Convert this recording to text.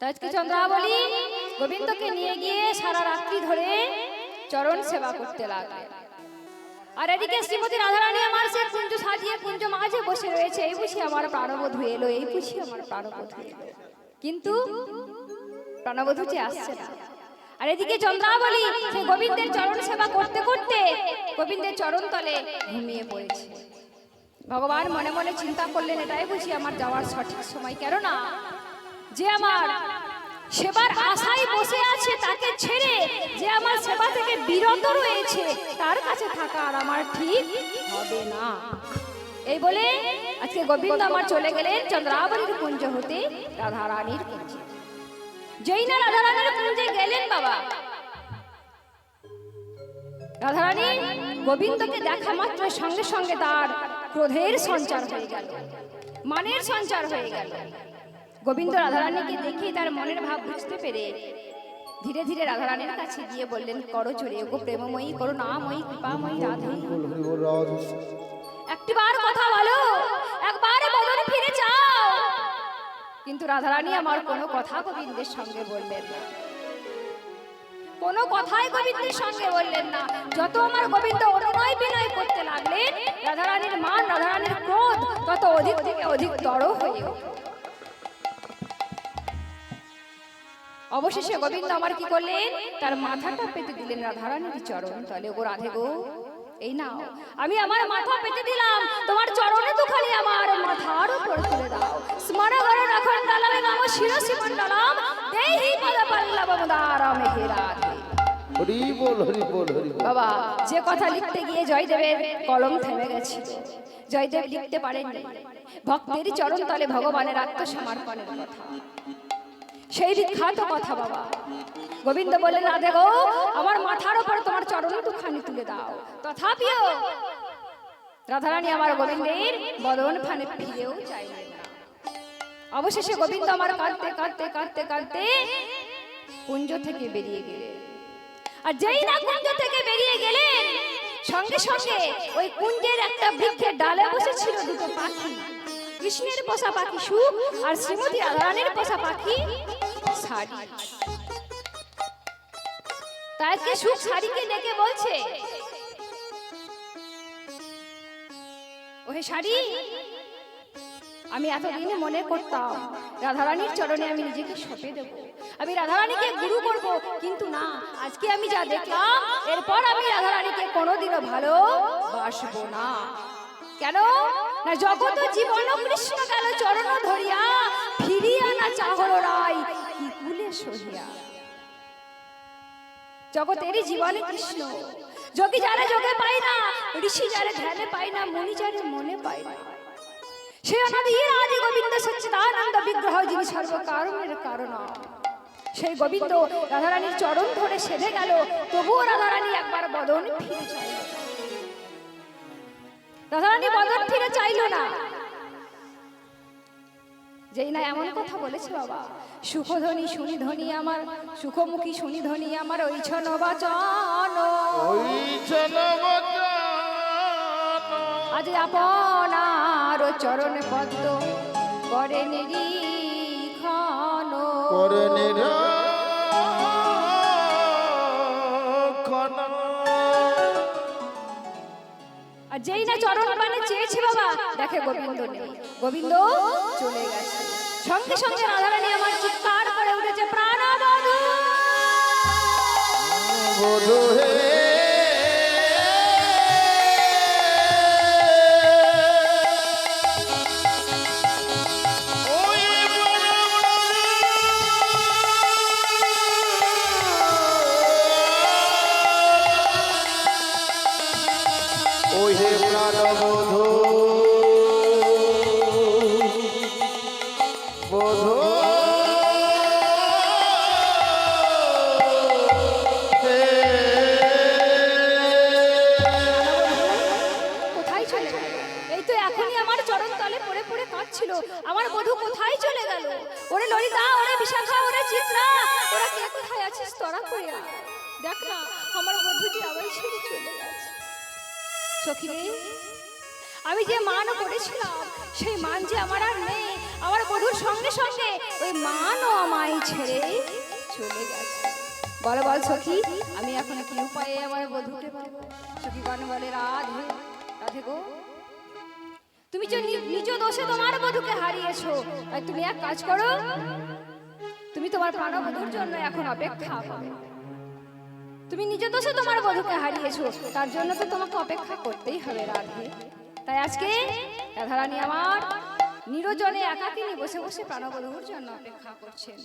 তো আজকে চন্দ্রাবলী গোবিন্দকে নিয়ে গিয়ে সারা রাত্রি ধরে চরণ সেবা করতে লাগলেন আর এদিকে শ্রীমতী রাধারানী আমার সে কুঞ্জ সাজিয়ে কুঞ্জ মাঝে বসে রয়েছে। এই বুঝি আমার প্রাণবোধ হয়ে এলো, এই বুঝি আমার প্রাণবধূ এলো। কিন্তু প্রাণবোধ যে আসছে না। আর এদিকে চন্দ্রাবলী সে গোবিন্দের চরণ সেবা করতে করতে গোবিন্দের চরণ তলে ঘুমিয়ে পড়েছে। ভগবান মনে মনে চিন্তা করলেন, এটাই বুঝি আমার যাওয়ার সঠিক সময়, কেননা যে আমার সেবার আশায় বসে আছে তাকে ছেড়ে, যে আমার সেবা থেকে বিরত রয়েছে, তার কাছে থাকা আর আমার ঠিক হবে না। এই বলে আজকে গোবিন্দ আমার চলে গেলেন চন্দ্রাবলীর কুঞ্জ হতে রাধারানীর কুঞ্জে। যেই না রাধারানীর কুঞ্জে গেলেন বাবা। রাধারানী গোবিন্দকে দেখা মাত্র সঙ্গে সঙ্গে তার ক্রোধের সঞ্চার হয়ে গেল, মানের সঞ্চার হয়ে গেল। গোবিন্দ রাধারানীকে দেখে তার মনের ভাব বুঝতে পেরে ধীরে ধীরে রাধারানীর কাছে গিয়ে বললেন, করো চড়ে ওগো প্রেমময়ী, করো নাময়ী, কৃপাময়ী রাধে একটিবার কথা বলো, একবার বদন ফিরে যাও। কিন্তু রাধারানী আমার কোনো কথা গোবিন্দের সঙ্গে বললেন না। কোনো কথাই গোবিন্দের সঙ্গে বললেন না। যত আমার গোবিন্দ অনুনয় বিনয় করতে লাগলেন, রাধারানীর মান, রাধারানীর ক্রোধ তত অধিক থেকে অধিক তর হয়ে অবশেষে গোবিন্দ আমার কি করলেন? তার মাথাটা পেতে দিলেন রাধারানীর চরণ। তলে গো রাধে গো এই নাও। আমি আমার মাথা পেতে দিলাম। তোমার চরণে তো খালি আমার মাথার উপর তুলে দাও। স্মরণ করো রাখন ডালামে নাম শিরসি মণ্ডলাম। দেহি পদ পল্লব মুদারাম হে রাধে। হরি বল হরি বল হরি বল। বাবা যে কথা লিখতে গিয়ে জয়দেবের কলম থেমে গেছিল। জয়দেব লিখতে পারেননি। ভক্তের চরণ তলে ভগবানের আত্মসমর্পণের কথা। সেই বিখ্যাত কথা বাবা। গোবিন্দ বললেন রাধে গো আমার মাথার উপর তোমার চরণ দুখানি তুলে দাও। তথাপিও রাধারানী আমার গোবিন্দের বদন ফানে ফিরেও না। অবশেষে গোবিন্দ আমার কাঁদতে কাঁদতে কাঁদতে কাঁদতে কুঞ্জ থেকে বেরিয়ে গেলেন। আর যেই না কুঞ্জ থেকে বেরিয়ে গেলেন, সঙ্গে সঙ্গে ওই কুঞ্জের একটা বৃক্ষের ডালে বসেছিল দুটো পাখি। কৃষ্ণের পোষা পাখি সুখ আর শ্রীমতী রাধারানীর পোষা পাখি তাকে সুখ ডেকে বলছে। ওহে শাড়ি, আমি এতদিন মনে করতাম রাধারানীর চরণে আমি নিজেকে সঁপে দেব। আমি রাধারানীকে গুরু করব, কিন্তু না, আজকে আমি যা দেখলাম, এরপর আমি রাধারানীকে কোনোদিনও ভালো বাসবো না। কেন? না জগত জীবন কৃষ্ণ গেল চরণ ধরিয়া ফিরিয়া না চাহর রাই কি কুলে সহিয়া। জগতেরই জীবনে কৃষ্ণ। যোগী যারে যোগে পাই না, ঋষি যারে ধ্যানে পাই না, মনি যারে মনে পাই না। সে অনাদির আদি গোবিন্দ সচ্চিদানন্দ বিগ্রহ যিনি সর্বকারণের কারণ। সেই গোবিন্দ রাধারানীর চরণ ধরে সেধে গেল, তবুও রাধারানী একবার বদন ফিরে চাইল না। রাধারানী বদন ফিরে চাইল না। যেই না এমন কথা বলেছে বাবা সুখধ্বনি শুনি ধ্বনি আমার সুখমুখী শুনি ধ্বনি আমার ওই ছন বাচন। আজ আপনার চরণ পদ্ম করে নিরীক্ষণ। করে নিরক্ষণ। যেই না চরণ মানে চেয়েছে বাবা, দেখে গোবিন্দ নেই। গোবিন্দ চলে গেছে। সঙ্গে সঙ্গে রাধারানী আমার চিৎকার আমার বধূ কোথায় চলে গেল? ওরে ললিতা, ওরে বিশাখা, ওরে চিত্রা, ওরা কে কোথায় আছিস তোরা করে দেখ না, আমার বধূ যে আবার ছেড়ে চলে গেছে। সখী আমি যে মান করেছিলাম, সেই মান যে আমার আর নেই। আমার বধুর সঙ্গে সঙ্গে ওই মানও আমায় ছেড়ে চলে গেছে। বল বল সখী, আমি এখন কি উপায়ে আমার বধূকে পাবো? গণ বলে, রাধে রাধে গো। তুমি যে নিজ দোষে তোমার বধুকে হারিয়েছো, তাই তুমি এক কাজ করো, তুমি তোমার প্রাণবধূর জন্য এখন অপেক্ষা করো। তুমি নিজ দোষে তোমার বধুকে হারিয়েছো, তার জন্য তো তোমাকে অপেক্ষা করতেই হবে, রাধে। তাই আজকে রাধারানী আমার নিরজনে একাকিনী বসে বসে প্রাণবধূর জন্য অপেক্ষা করছেন।